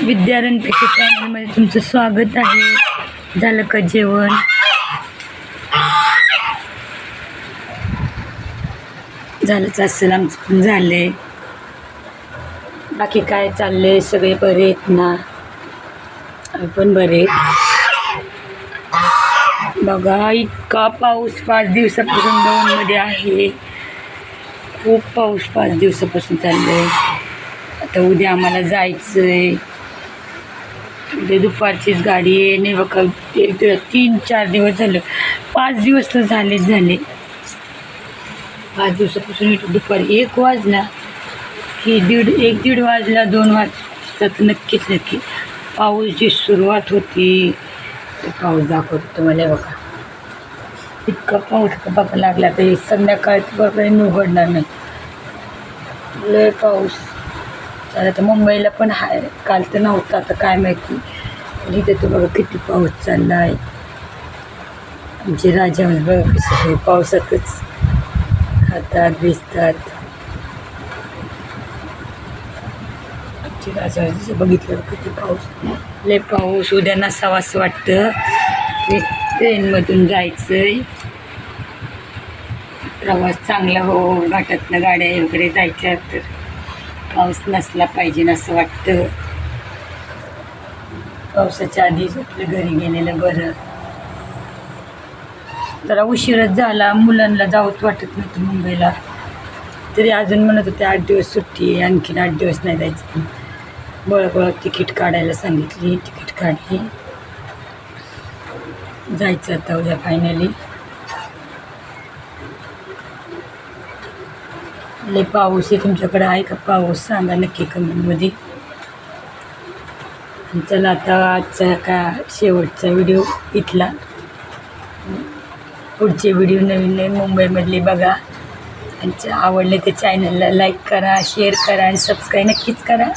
विद्यारण चॅनलमध्ये तुमचं स्वागत आहे. झालं का जेवण? झालंच असेल आमचं पण झालंय. बाकी काय चाललंय? सगळे बरे आहेत ना? आपण पण बरे बघा इतका पाऊस पाच दिवसापासून दोनमध्ये आहे. खूप पाऊस पाच दिवसापासून चाललंय. आता उद्या आम्हाला जायचं आहे म्हणजे दुपारचीच गाडी आहे नाही बघा एक तीन चार दिवस झालं. पाच दिवस तर झालेच झाले. पाच दिवसापासून इथं दुपारी एक वाजला. की दीड एक दीड वाजला दोन वाजतात नक्कीच नक्की पाऊस जी सुरुवात होती ते पाऊस दाखवतो तुम्हाला बघा. इतका पाऊस बघा लागला तर संध्याकाळ बघा उघडणार नाही. लय पाऊस. तर आता मुंबईला पण हाय काल तर नव्हता आता काय माहिती. पण इथे तर बघा किती पाऊस चालला आहे आमचे राजा म्हणजे बघा कसे पावसातच खातात भिजतात. आमचे राजा म्हणजे बघितलं किती पाऊस. लय पाऊस उद्या नसावास वाटतं. ट्रेनमधून जायचं आहे प्रवास चांगला हो घाटातनं गाड्या वगैरे जायच्या तर. पाऊस नसला पाहिजे असं वाटतं. पावसाच्या आधीच आपलं घरी गेलेलं बरं. जरा उशीरच झाला मुलांना जाऊच वाटत नव्हतं मुंबईला. तरी अजून म्हणत होते आठ दिवस सुट्टी आहे आणखीन आठ दिवस नाही जायचं बळबळ तिकीट काढायला सांगितली तिकीट काढली. जायचं आता उद्या फायनली लय पाऊस आहे तुमच्याकडे आहे का? पाऊस सांगा नक्की कमेंटमध्ये चला आता आजचा का शेवटचा व्हिडिओ इथला. पुढचे व्हिडिओ नवीन नवीन मुंबईमधले बघा. आणि आवडले ते चॅनलला लाईक करा शेअर करा आणि सबस्क्राईब नक्कीच करा.